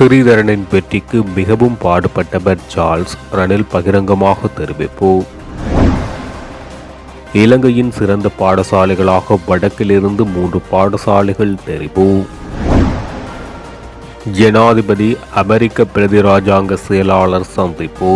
ஸ்ரீதரனின் வெற்றிக்கு மிகவும் பாடுபட்டவர் சார்ல்ஸ் ரணில் பகிரங்கமாக தெரிவிப்பு இலங்கையின் சிறந்த பாடசாலைகளாக வடக்கிலிருந்து மூன்று பாடசாலைகள் தெரிவு ஜனாதிபதி அமெரிக்க பிரதி ராஜாங்க செயலாளர் சந்திப்பு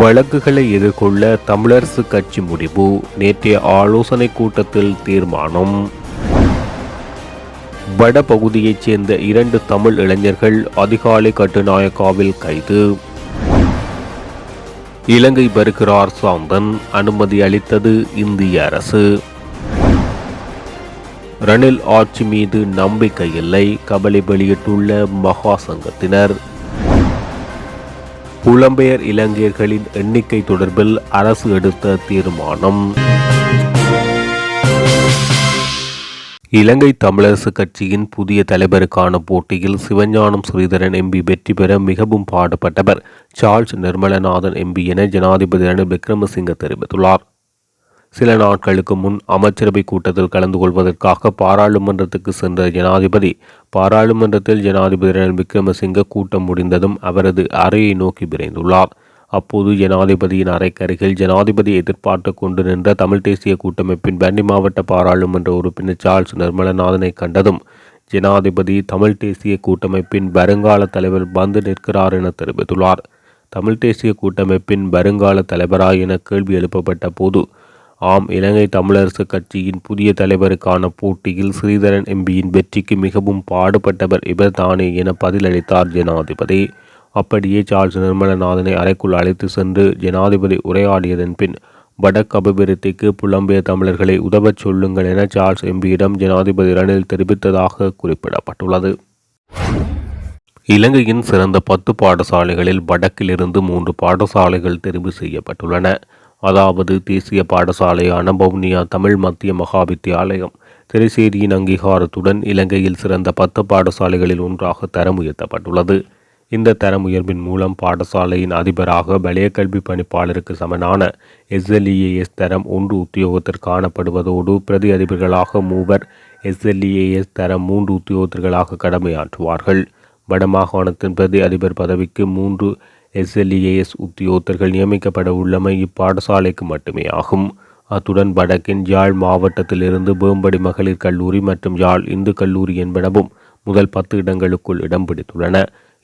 வழக்குகளை எதிர்கொள்ள தமிழரசு கட்சி முடிவு. நேற்றைய ஆலோசனை கூட்டத்தில் தீர்மானம். வடபகுதியைச் சேர்ந்த இரண்டு தமிழ் இளைஞர்கள் அதிகாலை கட்டுநாயக்காவில் கைது. இலங்கை வருகிறார் சாந்தன். அனுமதி அளித்தது இந்திய அரசு. ரணில் ஆட்சி மீது நம்பிக்கை இல்லை. கவலை வெளியிட்டுள்ள மகா சங்கத்தினர். புலம்பெயர் இலங்கையர்களின் எண்ணிக்கை தொடர்பில் அரசு எடுத்த தீர்மானம். இலங்கை தமிழரசு கட்சியின் புதிய தலைவருக்கான போட்டியில் சிவஞானம் ஸ்ரீதரன் எம்பி வெற்றி பெற மிகவும் பாடுபட்டவர். சார்ல்ஸ் நிர்மலநாதன் எம்பி என ஜனாதிபதி ரணில் விக்ரமசிங்க தெரிவித்துள்ளார். சில நாட்களுக்கு முன் அமைச்சரவை கூட்டத்தில் கலந்து கொள்வதற்காக பாராளுமன்றத்துக்கு சென்ற ஜனாதிபதி பாராளுமன்றத்தில் ஜனாதிபதி ரணில் விக்ரமசிங்க கூட்டம் முடிந்ததும் அவரது அறையை நோக்கி விரைந்துள்ளார். அப்போது ஜனாதிபதியின் அறைக்கருகில் ஜனாதிபதி எதிர்பார்த்து கொண்டு நின்ற தமிழ் தேசிய கூட்டமைப்பின் வன்னி மாவட்ட பாராளுமன்ற உறுப்பினர் சார்ல்ஸ் நிர்மலநாதனை கண்டதும் ஜனாதிபதி தமிழ் தேசிய கூட்டமைப்பின் வருங்கால தலைவர் வந்து நிற்கிறார் என தெரிவித்துள்ளார். தமிழ் தேசிய கூட்டமைப்பின் வருங்கால தலைவரா என கேள்வி எழுப்பப்பட்ட போது ஆம் இலங்கை தமிழரசு கட்சியின் புதிய தலைவருக்கான போட்டியில் ஸ்ரீதரன் எம்பியின் வெற்றிக்கு மிகவும் பாடுபட்டவர் இவர்தானே என பதிலளித்தார் ஜனாதிபதி. அப்படியே சார்ல்ஸ் நிர்மலநாதனை அறைக்குள் அழைத்து சென்று ஜனாதிபதி உரையாடியதன் பின் வடக்கு அபிவிருத்திக்கு புலம்பிய தமிழர்களை உதவச் சொல்லுங்கள் என சார்ல்ஸ் எம்பியிடம் ஜனாதிபதி ரணில் தெரிவித்ததாக குறிப்பிடப்பட்டுள்ளது. இலங்கையின் சிறந்த பத்து பாடசாலைகளில் வடக்கிலிருந்து மூன்று பாடசாலைகள் தெரிவு செய்யப்பட்டுள்ளன. அதாவது தேசிய பாடசாலையான பவுனியா தமிழ் மத்திய மகா வித்தியாலயம் திரைசேரியின் அங்கீகாரத்துடன் இலங்கையில் சிறந்த பத்து பாடசாலைகளில் ஒன்றாக தரம் உயர்த்தப்பட்டுள்ளது. இந்த தரம் உயர்வின் மூலம் பாடசாலையின் அதிபராக வலய கல்வி பணிப்பாளருக்கு சமனான எஸ்எல்இஏஎஸ் தரம் ஒன்று உத்தியோகத்தில் காணப்படுவதோடு பிரதி அதிபர்களாக மூவர் எஸ்எல்இஏஎஸ் தரம் மூன்று உத்தியோகத்தர்களாக கடமையாற்றுவார்கள். வடமாகாணத்தின் பிரதி அதிபர் பதவிக்கு மூன்று எஸ்எல்இஏஎஸ் உத்தியோகத்தர்கள் நியமிக்கப்பட உள்ளமை இப்பாடசாலைக்கு மட்டுமே ஆகும். அத்துடன் வடக்கின் யாழ் மாவட்டத்திலிருந்து பேம்படி மகளிர் கல்லூரி மற்றும் யாழ் இந்து கல்லூரி என்பனவும் முதல் பத்து இடங்களுக்குள் இடம் பிடித்துள்ளன.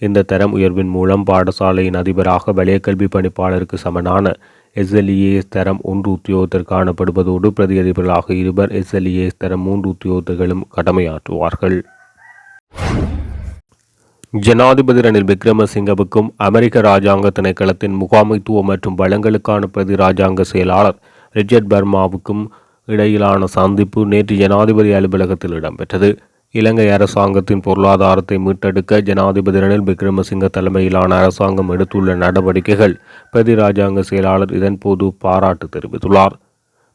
இந்த தரம் உயர்வின் மூலம் பாடசாலையின் அதிபராக வலயக்கல்வி கல்வி பணிப்பாளருக்கு சமனான எஸ்எல்இஏஎஸ் தரம் ஒன்று உத்தியோகத்தர் காணப்படுவதோடு பிரதி அதிபர்களாக இருவர் எஸ்எல்இஏஎஸ் தரம் மூன்று உத்தியோகத்தர்களும் கடமையாற்றுவார்கள். ஜனாதிபதி ரணில் விக்ரமசிங்கவுக்கும் அமெரிக்க ராஜாங்க திணைக்களத்தின் முகாமைத்துவம் மற்றும் வளங்களுக்கான பிரதி ராஜாங்க செயலாளர் ரிச்சர்ட் பர்மாவுக்கும் இடையிலான சந்திப்பு நேற்று ஜனாதிபதி அலுவலகத்தில் இடம்பெற்றது. இலங்கை அரசாங்கத்தின் பொருளாதாரத்தை மீட்டெடுக்க ஜனாதிபதி ரணில் விக்ரமசிங்க தலைமையிலான அரசாங்கம் எடுத்துள்ள நடவடிக்கைகள் பிரதி ராஜாங்க செயலாளர் இதன்போது பாராட்டு தெரிவித்துள்ளார்.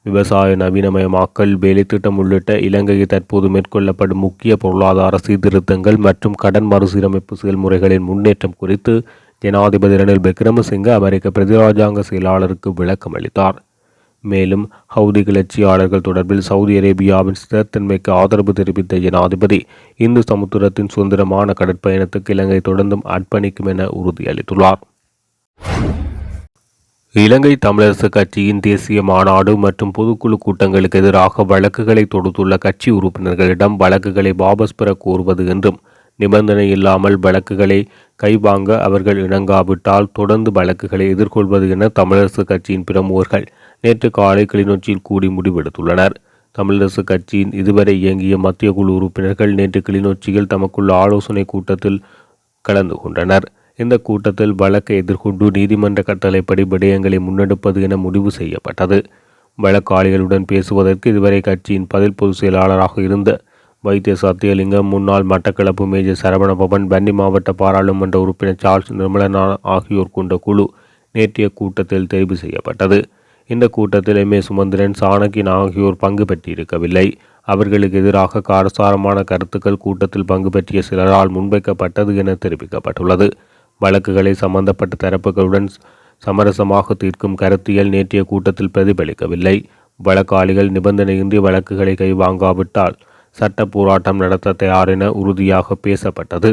விவசாய நவீனமயமாக்கல் வேலைத்திட்டம் உள்ளிட்ட இலங்கையில் தற்போது மேற்கொள்ளப்படும் முக்கிய பொருளாதார சீர்திருத்தங்கள் மற்றும் கடன் மறுசீரமைப்பு செயல்முறைகளின் முன்னேற்றம் குறித்து ஜனாதிபதி ரணில் விக்ரமசிங்க அமெரிக்க பிரதிராஜாங்க செயலாளருக்கு விளக்கம் அளித்தார் மேலும் ஹவுதி கிளர்ச்சியாளர்கள் தொடர்பில் சவுதி அரேபியாவின் ஸ்திரத்தன்மைக்கு ஆதரவு தெரிவித்த ஜனாதிபதி இந்து சமுத்திரத்தின் சுதந்திரமான கடற்பயணத்துக்கு இலங்கை தொடர்ந்தும் அர்ப்பணிக்கும் என உறுதியளித்துள்ளார். இலங்கை தமிழரசு கட்சியின் தேசிய மாநாடு மற்றும் பொதுக்குழு கூட்டங்களுக்கு எதிராக வழக்குகளை தொடுத்துள்ள கட்சி உறுப்பினர்களிடம் வழக்குகளை வாபஸ் பெற கோருவது என்றும் நிபந்தனை இல்லாமல் வழக்குகளை கைவாங்க அவர்கள் இணங்காவிட்டால் தொடர்ந்து வழக்குகளை எதிர்கொள்வது என தமிழரசு கட்சியின் பிரமுகர்கள் நேற்று காலை கிளிநொச்சியில் கூடி முடிவெடுத்துள்ளனர். தமிழரசு கட்சியின் இதுவரை இயங்கிய மத்திய குழு உறுப்பினர்கள் நேற்று கிளிநொச்சியில் தமக்குள்ள ஆலோசனை கூட்டத்தில் கலந்து கொண்டனர். இந்த கூட்டத்தில் வழக்கை எதிர்கொண்டு நீதிமன்ற கட்டளைப்படி விடயங்களை முன்னெடுப்பது என முடிவு செய்யப்பட்டது. வழக்காளிகளுடன் பேசுவதற்கு இதுவரை கட்சியின் பதில் பொதுச் செயலாளராக இருந்த வைத்திய சத்தியலிங்கம் முன்னாள் மட்டக்களப்பு மேஜர் சரவணபவன் பன்னி மாவட்ட பாராளுமன்ற உறுப்பினர் சார்ல்ஸ் நிர்மலனா ஆகியோர் கொண்ட குழு நேற்றைய கூட்டத்தில் தெரிவு செய்யப்பட்டது. இந்த கூட்டத்தில் எம் ஏ சுமந்திரன் சாணக்கின் ஆகியோர் பங்கு பெற்றிருக்கவில்லை. அவர்களுக்கு எதிராக காரசாரமான கருத்துக்கள் கூட்டத்தில் பங்கு பற்றிய சிலரால் முன்வைக்கப்பட்டது என தெரிவிக்கப்பட்டுள்ளது. வழக்குகளை சம்பந்தப்பட்ட தரப்புகளுடன் சமரசமாக தீர்க்கும் கருத்தியல் நேற்றைய கூட்டத்தில் பிரதிபலிக்கவில்லை. வழக்காளிகள் நிபந்தனையின்றி வழக்குகளை கைவாங்காவிட்டால் சட்ட போராட்டம் நடத்த தயார் என உறுதியாக பேசப்பட்டது.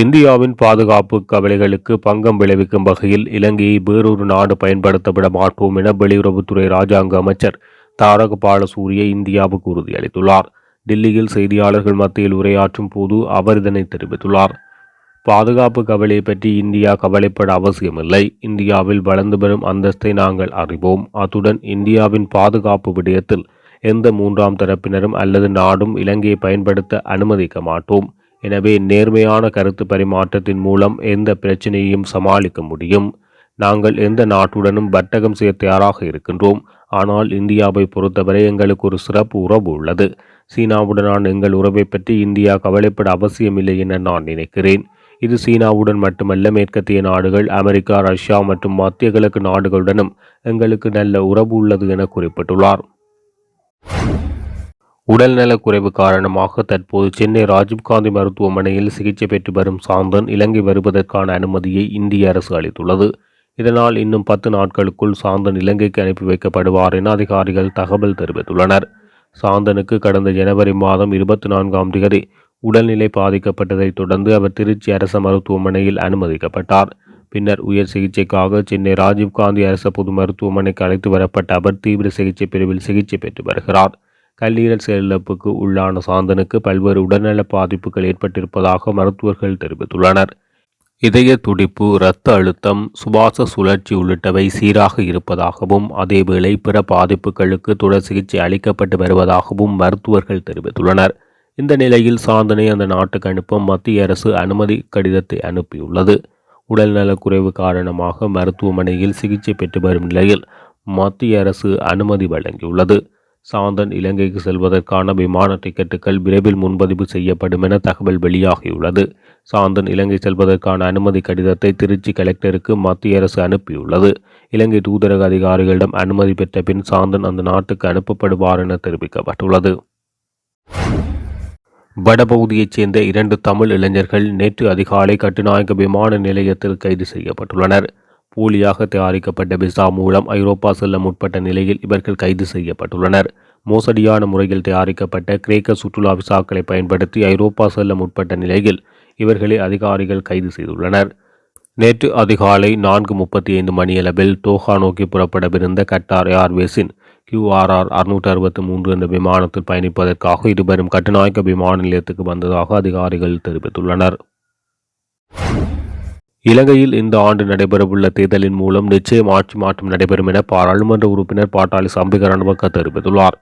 இந்தியாவின் பாதுகாப்பு கவலைகளுக்கு பங்கம் விளைவிக்கும் வகையில் இலங்கையை வேறொரு நாடு பயன்படுத்தப்பட மாட்டோம் என வெளியுறவுத்துறை ராஜாங்க அமைச்சர் தாரக பாலசூரிய இந்தியாவுக்கு உறுதியளித்துள்ளார். டில்லியில் செய்தியாளர்கள் மத்தியில் உரையாற்றும் போது அவர் இதனை தெரிவித்துள்ளார். பாதுகாப்பு கவலையை பற்றி இந்தியா கவலைப்பட அவசியமில்லை. இந்தியாவில் வளர்ந்து வரும் அந்தஸ்தை நாங்கள் அறிவோம். அத்துடன் இந்தியாவின் பாதுகாப்பு விடயத்தில் எந்த மூன்றாம் தரப்பினரும் அல்லது நாடும் இலங்கையை பயன்படுத்த அனுமதிக்க மாட்டோம். எனவே நேர்மையான கருத்து பரிமாற்றத்தின் மூலம் எந்த பிரச்சனையையும் சமாளிக்க முடியும். நாங்கள் எந்த நாட்டுடனும் வர்த்தகம் செய்ய தயாராக இருக்கின்றோம். ஆனால் இந்தியாவை பொறுத்தவரை எங்களுக்கு ஒரு சிறப்பு உறவு உள்ளது. சீனாவுடனான எங்கள் உறவை பற்றி இந்தியா கவலைப்பட அவசியமில்லை என நான் நினைக்கிறேன். இது சீனாவுடன் மட்டுமல்ல மேற்கத்திய நாடுகள் அமெரிக்கா ரஷ்யா மற்றும் மத்திய கிழக்கு நாடுகளுடனும் எங்களுக்கு நல்ல உறவு உள்ளது என குறிப்பிட்டுள்ளார். உடல்நலக் குறைவு காரணமாக தற்போது சென்னை ராஜீவ்காந்தி மருத்துவமனையில் சிகிச்சை பெற்று வரும் சாந்தன் இலங்கை வருவதற்கான அனுமதியை இந்திய அரசு அளித்துள்ளது. இதனால் இன்னும் பத்து நாட்களுக்குள் சாந்தன் இலங்கைக்கு அனுப்பி வைக்கப்படுவார் என அதிகாரிகள் தகவல் தெரிவித்துள்ளனர். சாந்தனுக்கு கடந்த ஜனவரி மாதம் இருபத்தி நான்காம் தேதி உடல்நிலை பாதிக்கப்பட்டதைத் தொடர்ந்து அவர் திருச்சி அரசு மருத்துவமனையில் அனுமதிக்கப்பட்டார். பின்னர் உயர் சிகிச்சைக்காக சென்னை ராஜீவ்காந்தி அரசு பொது மருத்துவமனைக்கு அழைத்து வரப்பட்ட அவர் தீவிர சிகிச்சை பிரிவில் சிகிச்சை பெற்று வருகிறார். கல்லீரல் செயலிழப்புக்கு உள்ளான சாந்தனுக்கு பல்வேறு உடல்நல பாதிப்புகள் ஏற்பட்டிருப்பதாக மருத்துவர்கள் தெரிவித்துள்ளனர். இதய துடிப்பு இரத்த அழுத்தம் சுவாச சுழற்சி உள்ளிட்டவை சீராக இருப்பதாகவும் அதேவேளை பிற பாதிப்புகளுக்கு தொடர் சிகிச்சை அளிக்கப்பட்டு வருவதாகவும் மருத்துவர்கள் தெரிவித்துள்ளனர். இந்த நிலையில் சாந்தனை அந்த நாட்டுக்கு அனுப்ப மத்திய அரசு அனுமதி கடிதத்தை அனுப்பியுள்ளது. உடல்நலக்குறைவு காரணமாக மருத்துவமனையில் சிகிச்சை பெற்று வரும் நிலையில் மத்திய அரசு அனுமதி வழங்கியுள்ளது. சாந்தன் இலங்கைக்கு செல்வதற்கான விமான டிக்கெட்டுகள் விரைவில் முன்பதிவு செய்யப்படும் என தகவல் வெளியாகியுள்ளது. சாந்தன் இலங்கை செல்வதற்கான அனுமதி கடிதத்தை திருச்சி கலெக்டருக்கு மத்திய அரசு அனுப்பியுள்ளது. இலங்கை தூதரக அதிகாரிகளிடம் அனுமதி பெற்ற பின் சாந்தன் அந்த நாட்டுக்கு அனுப்பப்படுவார் என தெரிவிக்கப்பட்டுள்ளது. வடபகுதியைச் சேர்ந்த இரண்டு தமிழ் இளைஞர்கள் நேற்று அதிகாலை கட்டுநாயக்க விமான நிலையத்தில் கைது செய்யப்பட்டுள்ளனர். போலியாக தயாரிக்கப்பட்ட விசா மூலம் ஐரோப்பா செல்ல முற்பட்ட நிலையில் இவர்கள் கைது செய்யப்பட்டுள்ளனர். மோசடியான முறையில் தயாரிக்கப்பட்ட கிரேக்க சுற்றுலா விசாக்களை பயன்படுத்தி ஐரோப்பா செல்ல முற்பட்ட நிலையில் இவர்களை அதிகாரிகள் கைது செய்துள்ளனர். நேற்று அதிகாலை நான்கு முப்பத்தி ஐந்து மணியளவில் தோஹா நோக்கி புறப்படவிருந்த கட்டார் ஏர்வேஸின் கியூஆர்ஆர் அறுநூற்று அறுபத்தி மூன்று என்ற விமானத்தில் பயணிப்பதற்காக இருவரும் கட்டுநாயக்க விமான நிலையத்துக்கு வந்ததாக அதிகாரிகள் தெரிவித்துள்ளனர். இலங்கையில் இந்த ஆண்டு நடைபெறவுள்ள தேர்தலின் மூலம் நிச்சயம் ஆட்சி மாற்றம் நடைபெறும் என பாராளுமன்ற உறுப்பினர் பாட்டாளி சம்பிக தெரிவித்துள்ளார்.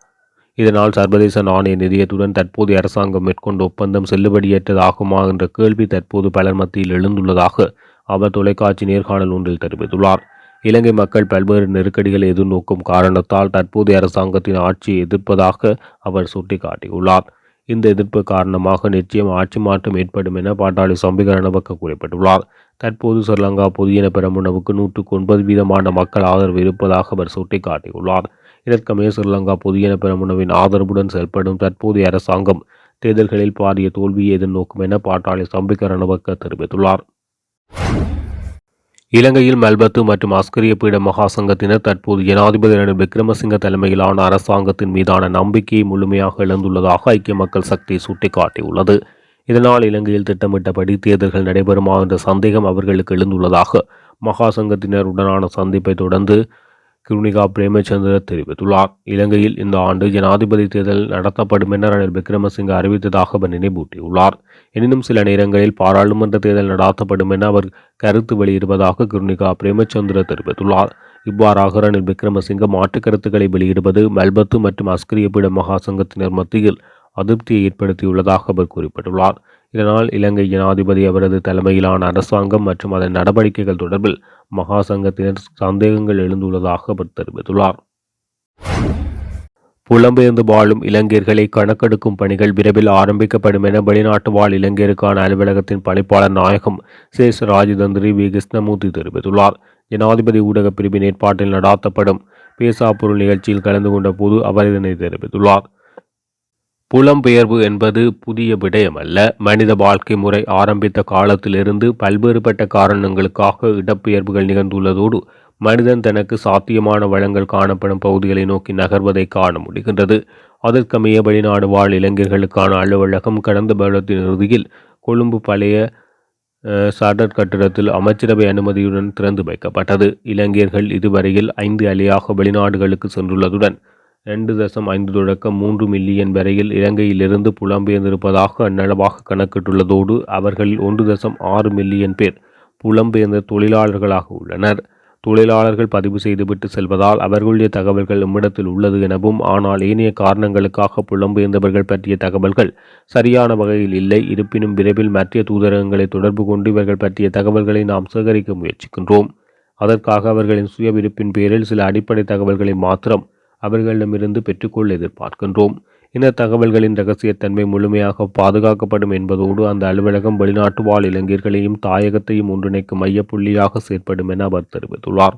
இதனால் சர்வதேச நாணய நிதியத்துடன் தற்போதைய அரசாங்கம் மேற்கொண்ட ஒப்பந்தம் செல்லுபடியற்றதாகுமா என்ற கேள்வி தற்போது பலர் மத்தியில் எழுந்துள்ளதாக அவர் தொலைக்காட்சி நேர்காணல் ஒன்றில் தெரிவித்துள்ளார். இலங்கை மக்கள் பல்வேறு நெருக்கடிகளை எதிர்நோக்கும் காரணத்தால் தற்போதைய அரசாங்கத்தின் ஆட்சியை எதிர்ப்பதாக அவர் சுட்டிக்காட்டியுள்ளார். இந்த எதிர்ப்பு காரணமாக நிச்சயம் ஆட்சி மாற்றம் ஏற்படும் என பாட்டாளி சம்பிக ரணவக்க குறிப்பிட்டுள்ளார். தற்போது ஸ்ரீலங்கா பொதுஜன பெரமுனவுக்கு நூற்றுக்கு ஒன்பது வீதமான மக்கள் ஆதரவு இருப்பதாக அவர் சுட்டிக்காட்டியுள்ளார். இதற்கமே ஸ்ரீலங்கா பொதுஜன பெரமுனவின் ஆதரவுடன் செயல்படும் தற்போதைய அரசாங்கம் தேர்தல்களில் பாரிய தோல்வியை எதிர்நோக்கும் என பாட்டாளி சம்பிக்க ரணவக்க தெரிவித்துள்ளார். இலங்கையில் மெல்பத்து மற்றும் அஸ்கரிய பீட மகாசங்கத்தினர் தற்போது ஜனாதிபதி ரணில் விக்ரமசிங்க தலைமையிலான அரசாங்கத்தின் மீதான நம்பிக்கையை முழுமையாக இழந்துள்ளதாக ஐக்கிய மக்கள் சக்தி சுட்டிக்காட்டியுள்ளது. இதனால் இலங்கையில் திட்டமிட்டபடி தேர்தல்கள் நடைபெறுமா என்ற சந்தேகம் அவர்களுக்கு எழுந்துள்ளதாக மகா சங்கத்தினருடனான சந்திப்பை தொடர்ந்து கிருணிகா பிரேமச்சந்திர தெரிவித்துள்ளார். இலங்கையில் இந்த ஆண்டு ஜனாதிபதி தேர்தல் நடத்தப்படும் என ரணில் விக்ரமசிங்க அறிவித்ததாக அவர் நினைவூட்டியுள்ளார். எனினும் சில நேரங்களில் பாராளுமன்ற தேர்தல் நடாத்தப்படும் என அவர் கருத்து வெளியிடுவதாக கிருணிகா பிரேமச்சந்திர தெரிவித்துள்ளார். இவ்வாறாக ரணில் விக்ரமசிங்க மாற்றுக் கருத்துக்களை வெளியிடுவது மெல்பத்து மற்றும் அஸ்கிரியபீட மகாசங்கத்தினர் மத்தியில் அதிருப்தியை ஏற்படுத்தியுள்ளதாக அவர் குறிப்பிட்டுள்ளார். இதனால் இலங்கை ஜனாதிபதி அவரது தலைமையிலான அரசாங்கம் மற்றும் அதன் நடவடிக்கைகள் தொடர்பில் மகா சங்கத்தினர் சந்தேகங்கள் எழுந்துள்ளதாக அவர் தெரிவித்துள்ளார். புலம்பெயர்ந்து வாழும் இளைஞர்களை கணக்கெடுக்கும் பணிகள் விரைவில் ஆரம்பிக்கப்படும் என வெளிநாட்டு வாழ் இளைஞருக்கான அலுவலகத்தின் பணிப்பாளர் நாயகம் சேஷ் ராஜதந்திரி வி. கிருஷ்ணமூர்த்தி தெரிவித்துள்ளார். ஜனாதிபதி ஊடக பிரிவின் ஏற்பாட்டில் நடாத்தப்படும் பேசா பொருள் நிகழ்ச்சியில் கலந்து கொண்ட போது அவர் இதனை தெரிவித்துள்ளார். புலம்பெயர்வு என்பது புதிய விடயமல்ல. மனித வாழ்க்கை முறை ஆரம்பித்த காலத்திலிருந்து பல்வேறுபட்ட காரணங்களுக்காக இடப்பெயர்வுகள் நிகழ்ந்துள்ளதோடு மனிதன் தனக்கு சாத்தியமான வளங்கள் காணப்படும் பகுதிகளை நோக்கி நகர்வதை காண முடிகின்றது. அதற்கமைய வெளிநாடு வாழ் இளைஞர்களுக்கான அலுவலகம் கடந்த வருடத்தின் இறுதியில் கொழும்பு பழைய அஹ், கட்டிடத்தில் அமைச்சரவை அனுமதியுடன் திறந்து வைக்கப்பட்டது. இளைஞர்கள் இதுவரையில் ஐந்து அலையாக வெளிநாடுகளுக்கு சென்றுள்ளதுடன் ரெண்டு தசம் ஐந்து தொடக்கம் மூன்று மில்லியன் வரையில் இலங்கையிலிருந்து புலம்பெயர்ந்திருப்பதாக அந்நளவாக கணக்கிட்டுள்ளதோடு அவர்களில் ஒன்று தசம் ஆறு மில்லியன் பேர் புலம்பெயர்ந்த தொழிலாளர்களாக உள்ளனர். தொழிலாளர்கள் பதிவு செய்துவிட்டு செல்வதால் அவர்களுடைய தகவல்கள் நம்மிடத்தில் உள்ளது எனவும் ஆனால் ஏனைய காரணங்களுக்காக புலம்பெயர்ந்தவர்கள் பற்றிய தகவல்கள் சரியான வகையில் இல்லை. இருப்பினும் விரைவில் மற்ற தூதரகங்களை தொடர்பு கொண்டு இவர்கள் பற்றிய தகவல்களை நாம் சேகரிக்க முயற்சிக்கின்றோம். அதற்காக அவர்களின் சுய விருப்பின் பேரில் சில அடிப்படை தகவல்களை மாத்திரம் அவர்களிடமிருந்து பெற்றுக்கொள்ள எதிர்பார்க்கின்றோம். இந்த தகவல்களின் ரகசியத்தன்மை முழுமையாக பாதுகாக்கப்படும் என்பதோடு அந்த அலுவலகம் வெளிநாட்டு வாழ் இளைஞர்களையும் தாயகத்தையும் ஒன்றிணைக்கும் மையப்புள்ளியாக செயற்படும் என அவர் தெரிவித்துள்ளார்.